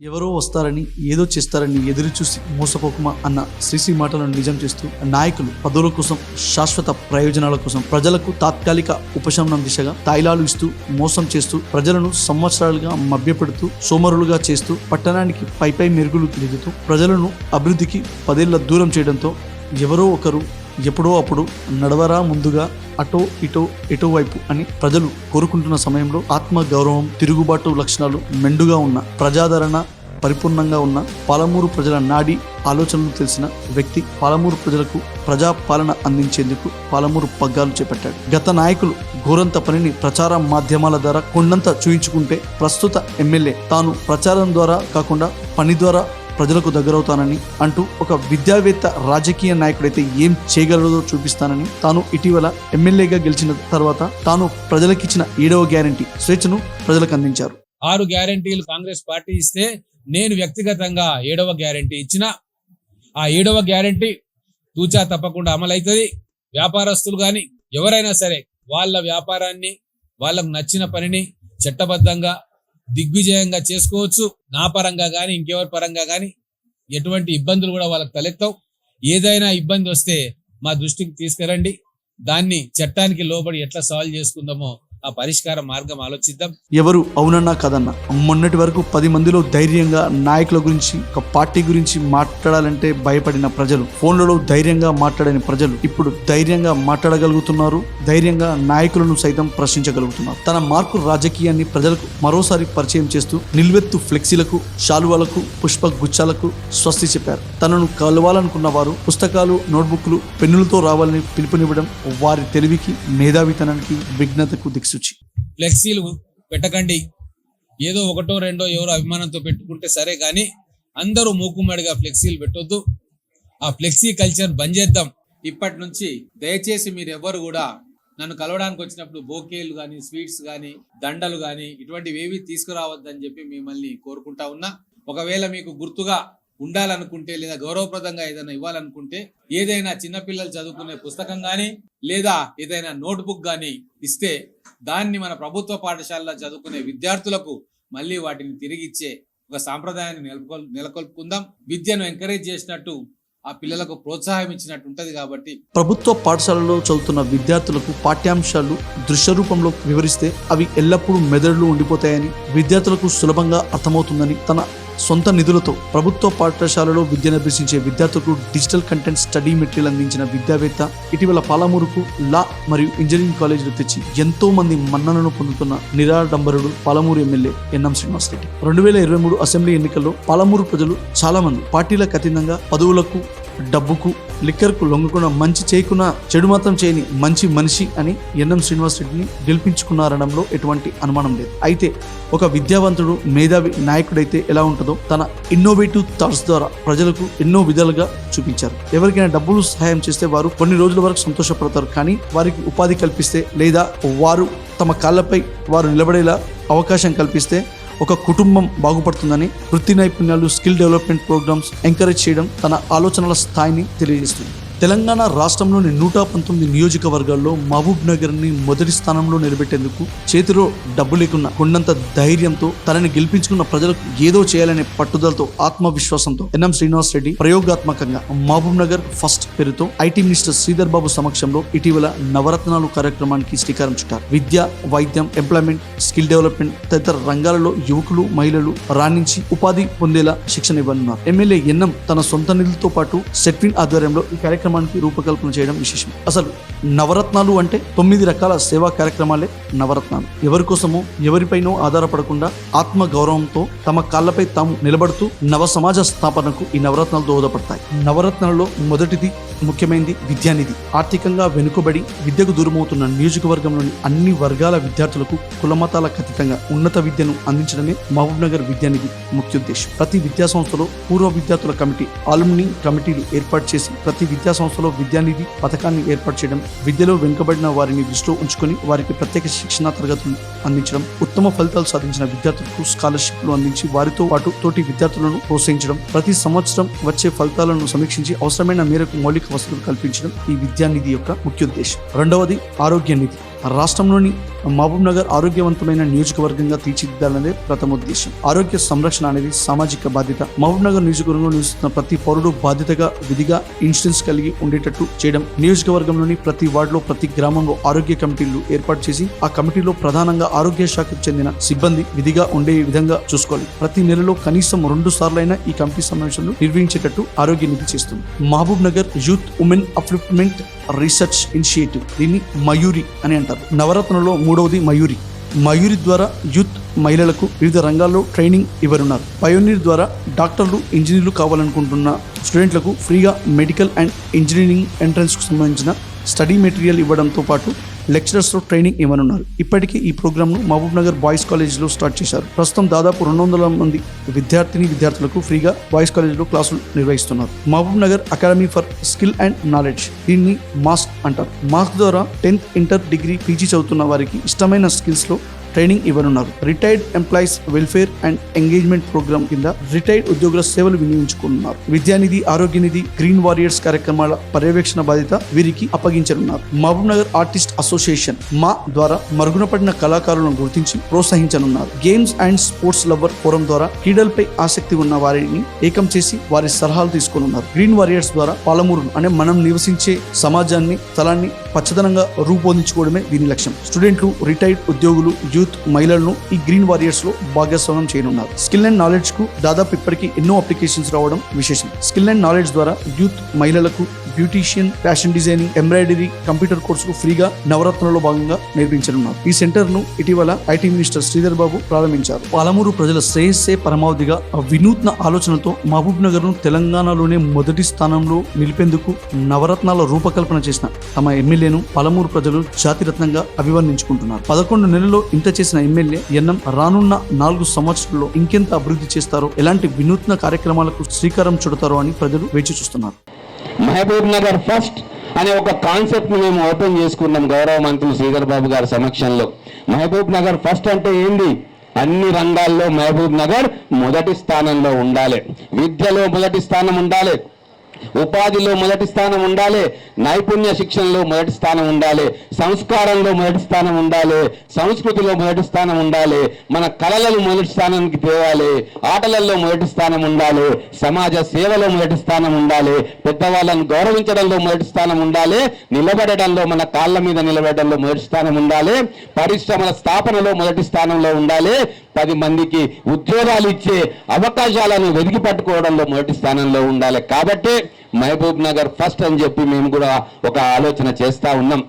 ఎవరో వస్తారని ఏదో చేస్తారని ఎదురు చూసి మోసపోకుమా అన్న శ్రీశ్రీ మాటలను నిజం చేస్తూ నాయకులు పదవుల కోసం శాశ్వత ప్రయోజనాల కోసం ప్రజలకు తాత్కాలిక ఉపశమనం దిశగా తాయిలాలు ఇస్తూ మోసం చేస్తూ ప్రజలను సంవత్సరాలుగా మభ్యపెడుతూ సోమరులుగా చేస్తూ పట్టణానికి పైపై మెరుగులు తిరుగుతూ ప్రజలను అభివృద్ధికి పదేళ్ళ దూరం చేయడంతో ఎవరో ఒకరు ఎప్పుడో అప్పుడు నడవరా ముందుగా అటో ఇటో ఎటో వైపు అని ప్రజలు కోరుకుంటున్న సమయంలో ఆత్మ గౌరవం తిరుగుబాటు లక్షణాలు మెండుగా ఉన్న ప్రజాదరణ పరిపూర్ణంగా ఉన్న పాలమూరు ప్రజల నాడి ఆలోచనలు తెలిసిన వ్యక్తి పాలమూరు ప్రజలకు ప్రజా పాలన అందించేందుకు పాలమూరు పగ్గాలు చేపట్టాడు. గత నాయకులు ఘోరంత పనిని ప్రచార మాధ్యమాల ద్వారా కొండంత చూయించుకుంటే ప్రస్తుత ఎమ్మెల్యే తాను ప్రచారం ద్వారా కాకుండా పని ద్వారా ప్రజలకు దగ్గరవుతానని అంటూ ఒక విద్యావేత్త రాజకీయ నాయకుడైతే ఏం చేయగలదో చూపిస్తానని తాను ఇటీవల ఎమ్మెల్యేగా గెలిచిన తర్వాత తాను ప్రజలకిచ్చిన ఏడవ గ్యారంటీ స్వేచ్ఛను ప్రజలకు అందించారు. ఆరు గ్యారంటీలు కాంగ్రెస్ పార్టీ ఇస్తే నేను వ్యక్తిగతంగా ఏడవ గ్యారంటీ ఇచ్చిన. ఆ ఏడవ గ్యారంటీ తూచా తప్పకుండా అమలవుతుంది వ్యాపారస్తులు కానీ ఎవరైనా సరే వాళ్ళ వ్యాపారాన్ని వాళ్ళకు నచ్చిన పనిని చట్టబద్ధంగా దిగ్విజయంగా చేసుకోవచ్చు. నా పరంగా కానీ ఇంకెవరి పరంగా కానీ ఎటువంటి ఇబ్బందులు కూడా వాళ్ళకి తలెత్తవు. ఏదైనా ఇబ్బంది వస్తే మా దృష్టికి తీసుకురండి. దాన్ని చట్టానికి లోబడి ఎట్లా సాల్వ్ చేసుకుందామో ఆ పరిష్కార మార్గం ఆలోచిద్దాం. ఎవరు? అవునన్నా కదన్నా. మొన్నటి వరకు పది మందిలో ధైర్యంగా నాయకుల గురించి ఒక పార్టీ గురించి మాట్లాడాలంటే భయపడిన ప్రజలు ఫోన్లలో ధైర్యంగా మాట్లాడని ప్రజలు ఇప్పుడు ధైర్యంగా మాట్లాడగలుగుతున్నారు ధైర్యంగా నాయకులను సైతం ప్రశ్నించగలుగుతున్నారు. తన మార్పు రాజకీయాన్ని ప్రజలకు మరోసారి పరిచయం చేస్తూ నిల్వెత్తు ఫ్లెక్సీలకు శాలువాలకు పుష్ప గుచ్చాలకు స్వస్తి చెప్పారు. తనను కలవాలనుకున్న వారు పుస్తకాలు నోట్బుక్లు పెన్నులతో రావాలని పిలుపునివ్వడం వారి తెలివికి మేధావితనానికి విఘ్నతకు దిక్సూచి ఫ్లెక్సీలు పెట్టకండి. ఏదో ఒకటో రెండో ఎవరో అభిమానంతో పెట్టుకుంటే సరే కానీ అందరూ మూకుమ్మడిగా ఫ్లెక్సీలు పెట్టొద్దు. ఆ ఫ్లెక్సీ కల్చర్ బంద్ చేద్దాం. ఇప్పటి నుంచి దయచేసి మీరు ఎవరు కూడా నన్ను కలవడానికి వచ్చినప్పుడు బోకేలు కానీ స్వీట్స్ కానీ దండలు కానీ ఇటువంటివి ఏవి తీసుకురావద్దని చెప్పి మిమ్మల్ని కోరుకుంటా ఉన్నా. ఒకవేళ మీకు గుర్తుగా ఉండాలనుకుంటే లేదా గౌరవప్రదంగా ఏదైనా ఇవ్వాలనుకుంటే ఏదైనా చిన్నపిల్లలు చదువుకునే పుస్తకం కానీ లేదా ఏదైనా నోట్బుక్ కానీ ఇస్తే దాన్ని మన ప్రభుత్వ పాఠశాలలో చదువుకునే విద్యార్థులకు మళ్ళీ వాటిని తిరిగి ఇచ్చే ఒక సాంప్రదాయాన్ని నెలకొల్ నెలకొల్పుకుందాం. విద్యను ఎంకరేజ్ చేసినట్టు ఆ పిల్లలకు ప్రోత్సాహం ఇచ్చినట్టు ఉంటుంది కాబట్టి. ప్రభుత్వ పాఠశాలలో చదువుతున్న విద్యార్థులకు పాఠ్యాంశాలు దృశ్య రూపంలో వివరిస్తే అవి ఎల్లప్పుడూ మెదడులో ఉండిపోతాయని విద్యార్థులకు సులభంగా అర్థమవుతుందని తన సొంత నిధులతో ప్రభుత్వ పాఠశాలలో విద్యను అభ్యసించే విద్యార్థులకు డిజిటల్ కంటెంట్ స్టడీ మెటీరియల్ అందించిన విద్యావేత్త ఇటీవల పాలమూరుకు లా మరియు ఇంజనీరింగ్ కాలేజీలు తెచ్చి ఎంతో మంది మన్ననను పొందుతున్న నిరాడంబరుడు పాలమూరు ఎమ్మెల్యే ఎన్ఎం శ్రీనివాస్ రెడ్డి. రెండు వేల ఇరవై మూడు అసెంబ్లీ ఎన్నికల్లో పాలమూరు ప్రజలు చాలా మంది పార్టీలకు అతీతంగా పదవులకు డబ్బుకు లిక్కర్కు లొంగకుండా మంచి చేయకున్నా చెడు మాత్రం చేయని మంచి మనిషి అని ఎన్ఎం శ్రీనివాస్ రెడ్డిని గెలిపించుకున్నారనడంలో ఎటువంటి అనుమానం లేదు. అయితే ఒక విద్యావంతుడు మేధావి నాయకుడైతే ఎలా ఉంటుందో తన ఇన్నోవేటివ్ థాట్స్ ద్వారా ప్రజలకు ఎన్నో విధాలుగా చూపించారు. ఎవరికైనా డబ్బులు సహాయం చేస్తే వారు కొన్ని రోజుల వరకు సంతోషపడతారు కానీ వారికి ఉపాధి కల్పిస్తే లేదా వారు తమ కాళ్ళపై వారు నిలబడేలా అవకాశం కల్పిస్తే ఒక కుటుంబం బాగుపడుతుందని వృత్తి నైపుణ్యాలు స్కిల్ డెవలప్మెంట్ ప్రోగ్రామ్స్ ఎంకరేజ్ చేయడం తన ఆలోచనల స్థాయిని తెలియజేస్తుంది. తెలంగాణ రాష్ట్రంలోని నూట పంతొమ్మిది నియోజకవర్గాల్లో మహబూబ్ నగర్ని మొదటి స్థానంలో నిలబెట్టేందుకు చేతిలో డబ్బు లేకున్న కొండంత ధైర్యంతో తనని గెలిపించుకున్న ప్రజలకు ఏదో చేయాలనే పట్టుదలతో ఆత్మవిశ్వాసంతో ఎన్ఎం శ్రీనివాస్ రెడ్డి ప్రయోగాత్మకంగా మహబూబ్ నగర్ ఫస్ట్ పేరుతో ఐటీ మినిస్టర్ శ్రీధర్ బాబు సమక్షంలో ఇటీవల నవరత్నాలు కార్యక్రమానికి శ్రీకారం చుట్టారు. విద్య వైద్యం ఎంప్లాయ్మెంట్ స్కిల్ డెవలప్మెంట్ తదితర రంగాలలో యువకులు మహిళలు రాణించి ఉపాధి పొందేలా శిక్షణ ఇవ్వనున్నారు. ఎమ్మెల్యే ఎన్ఎం తన సొంత నిధులతో పాటు సెట్విన్ ఆధ్వర్యంలో ఈ కార్యక్రమానికి రూపకల్పన చేయడం విశేషం. అసలు నవరత్నాలు అంటే తొమ్మిది రకాల సేవా కార్యక్రమాలే నవరత్నాలు. ఎవరి కోసమో ఎవరిపైనో ఆధారపడకుండా ఆత్మ గౌరవంతో తమ కాళ్ళపై తాము నిలబడుతూ నవ సమాజ స్థాపనకు ఈ నవరత్నాలు దోహదపడతాయి. నవరత్నాలలో మొదటిది ముఖ్యమైనది విద్యానిధి. ఆర్థికంగా వెనుకబడి విద్యకు దూరమవుతున్న నియోజకవర్గంలోని అన్ని వర్గాల విద్యార్థులకు కులమతాలకు అతీతంగా ఉన్నత విద్యను అందించడమే మహబూబ్ నగర్ విద్యానిధి ముఖ్య ఉద్దేశం. ప్రతి విద్యా సంస్థలో పూర్వ విద్యార్థుల కమిటీ ఆలుమ్ని కమిటీలు ఏర్పాటు చేసి ప్రతి విద్యా సంస్థలో విద్యానిధి పథకాన్ని ఏర్పాటు చేయడం విద్యలో వెనుకబడిన వారిని దృష్టిలో ఉంచుకొని వారికి ప్రత్యేక శిక్షణా తరగతులు అందించడం ఉత్తమ ఫలితాలు సాధించిన విద్యార్థులకు స్కాలర్షిప్లు అందించి వారితో పాటు తోటి విద్యార్థులను ప్రోత్సహించడం ప్రతి సంవత్సరం వచ్చే ఫలితాలను సమీక్షించి అవసరమైన మేరకు మౌలిక వసతులు కల్పించడం ఈ విద్యానిధి యొక్క ముఖ్య ఉద్దేశం. రెండవది ఆరోగ్య నిధి. రాష్ట్రంలోని మహబూబ్ నగర్ ఆరోగ్యవంతమైన నియోజకవర్గంగా తీర్చిదిద్దాలనేది ప్రథమ ఉద్దేశం. ఆరోగ్య సంరక్షణ అనేది సామాజిక బాధ్యత. మహబూబ్ నగర్ నియోజకవర్గంలో నివసిస్తున్న ప్రతి పౌరుడు బాధ్యతగా విధిగా ఇన్సూరెన్స్ కలిగి ఉండేటట్టు చేయడం నియోజకవర్గంలోని ప్రతి వార్డులో ప్రతి గ్రామంలో ఆరోగ్య కమిటీలు ఏర్పాటు చేసి ఆ కమిటీలో ప్రధానంగా ఆరోగ్య శాఖకు చెందిన సిబ్బంది విధిగా ఉండే విధంగా చూసుకోవాలి. ప్రతి నెలలో కనీసం రెండు సార్లైనా ఈ కమిటీ సమావేశాలు నిర్వహించేటట్టు ఆరోగ్య నిధి చేస్తుంది. Mahabubnagar youth women upliftment research initiative దీన్ని మయూరి అని అంటారు. నవరత్నలో మూడవది మయూరి. మయూరి ద్వారా యూత్ మహిళలకు వివిధ రంగాల్లో ట్రైనింగ్ ఇవ్వనున్నారు. పయోనీర్ ద్వారా డాక్టర్లు ఇంజనీర్లు కావాలనుకుంటున్న స్టూడెంట్లకు ఫ్రీగా మెడికల్ అండ్ ఇంజనీరింగ్ ఎంట్రన్స్కు సంబంధించిన స్టడీ మెటీరియల్ ఇవ్వడంతో పాటు లెక్చరర్స్లో ట్రైనింగ్ ఇవ్వనున్నారు. ఇప్పటికే ఈ ప్రోగ్రామ్ను మహబూబ్ నగర్ బాయ్స్ కాలేజ్లో స్టార్ట్ చేశారు. ప్రస్తుతం దాదాపు రెండు వందల మంది విద్యార్థిని విద్యార్థులకు ఫ్రీగా బాయ్స్ కాలేజ్లో క్లాసులు నిర్వహిస్తున్నారు. Mahabubnagar academy for skill and knowledge దీన్ని మాస్క్ అంటారు. మాస్క్ ద్వారా టెన్త్ ఇంటర్ డిగ్రీ పీజీ చదువుతున్న వారికి ఇష్టమైన స్కిల్స్లో ట్రైనింగ్ ఇవ్వనున్నారు. Retired employees welfare and engagement programme కింద రిటైర్డ్ ఉద్యోగుల సేవలు వినియోగించుకున్నారు విద్యానిధి ఆరోగ్య నిధి గ్రీన్ వారియర్స్ కార్యక్రమాల పర్యవేక్షణ బాధ్యత వీరికి అప్పగించనున్నారు. మహబూబ్ నగర్ ఆర్టిస్ట్ అసోసియేషన్ మా ద్వారా మరుగున పడిన కళాకారులను గుర్తించి ప్రోత్సహించనున్నారు. Games and sports lover forum ద్వారా క్రీడలపై ఆసక్తి ఉన్న వారిని ఏకం చేసి వారి సలహాలు తీసుకోనున్నారు. గ్రీన్ వారియర్స్ ద్వారా పాలమూరు అనే మనం నివసించే సమాజాన్ని స్థలాన్ని పచ్చదనంగా రూపొందించుకోవడమే దీని లక్ష్యం. స్టూడెంట్లు రిటైర్డ్ ఉద్యోగులు యూత్ మహిళలను ఈ గ్రీన్ వారియర్స్లో భాగస్వామ్యం చేయనున్నారు. స్కిల్ అండ్ నాలెడ్జ్కు దాదాపు ఇప్పటికీ ఎన్నో అప్లికేషన్స్ రావడం విశేషం. స్కిల్ అండ్ నాలెడ్జ్ ద్వారా యూత్ మహిళలకు beautician fashion designing embroidery computer కోర్సులు ఫ్రీగా నవరత్నంలో భాగంగా నేర్పించనున్నారు. ఈ సెంటర్ను ఇటీవల ఐటీ మినిస్టర్ శ్రీధర్ బాబు ప్రారంభించారు. పాలమూరు ప్రజల శ్రేయస్సే పరమావధిగా వినూత్న ఆలోచనతో మహబూబ్ నగర్ను తెలంగాణలోనే మొదటి స్థానంలో నిలిపేందుకు నవరత్నాల రూపకల్పన చేసిన తమ ఎమ్మెల్యేను పాలమూరు ప్రజలు జాతిరత్నంగా అభివర్ణించుకుంటున్నారు. పదకొండు నెలల్లో ఇంత చేసిన ఎమ్మెల్యే ఎన్నం రానున్న నాలుగు సంవత్సరాల్లో ఇంకెంత అభివృద్ధి చేస్తారో ఎలాంటి వినూత్న కార్యక్రమాలకు శ్రీకారం చుడతారో అని ప్రజలు వేచి చూస్తున్నారు. మహబూబ్ నగర్ ఫస్ట్ అనే ఒక కాన్సెప్ట్ని మేము ఓపెన్ చేసుకున్నాం గౌరవ మంత్రులు శ్రీధర్ బాబు గారి సమక్షంలో. మహబూబ్ నగర్ ఫస్ట్ అంటే ఏంది? అన్ని రంగాల్లో మహబూబ్ నగర్ మొదటి స్థానంలో ఉండాలి. విద్యలో మొదటి స్థానం ఉండాలి. ఉపాధిలో మొదటి స్థానం ఉండాలి నైపుణ్య శిక్షణలో మొదటి స్థానం ఉండాలి సంస్కారంలో మొదటి స్థానం ఉండాలి సంస్కృతిలో మొదటి స్థానం ఉండాలి మన కళలలో మొదటి స్థానానికి తేవాలి ఆటలలో మొదటి స్థానం ఉండాలి సమాజ సేవలో మొదటి స్థానం ఉండాలి పెద్దవాళ్ళను గౌరవించడంలో మొదటి స్థానం ఉండాలి నిలబడడంలో మన కాళ్ళ మీద నిలబడడంలో మొదటి స్థానం ఉండాలి పరిశ్రమల స్థాపనలో మొదటి స్థానంలో ఉండాలి పది మందికి ఉద్యోగాలు ఇచ్చే అవకాశాలను వెతికి పట్టుకోవడంలో మొదటి స్థానంలో ఉండాలి. కాబట్టి మహబూబ్ నగర్ ఫస్ట్ అని చెప్పి మేము కూడా ఒక ఆలోచన చేస్తా ఉన్నాం.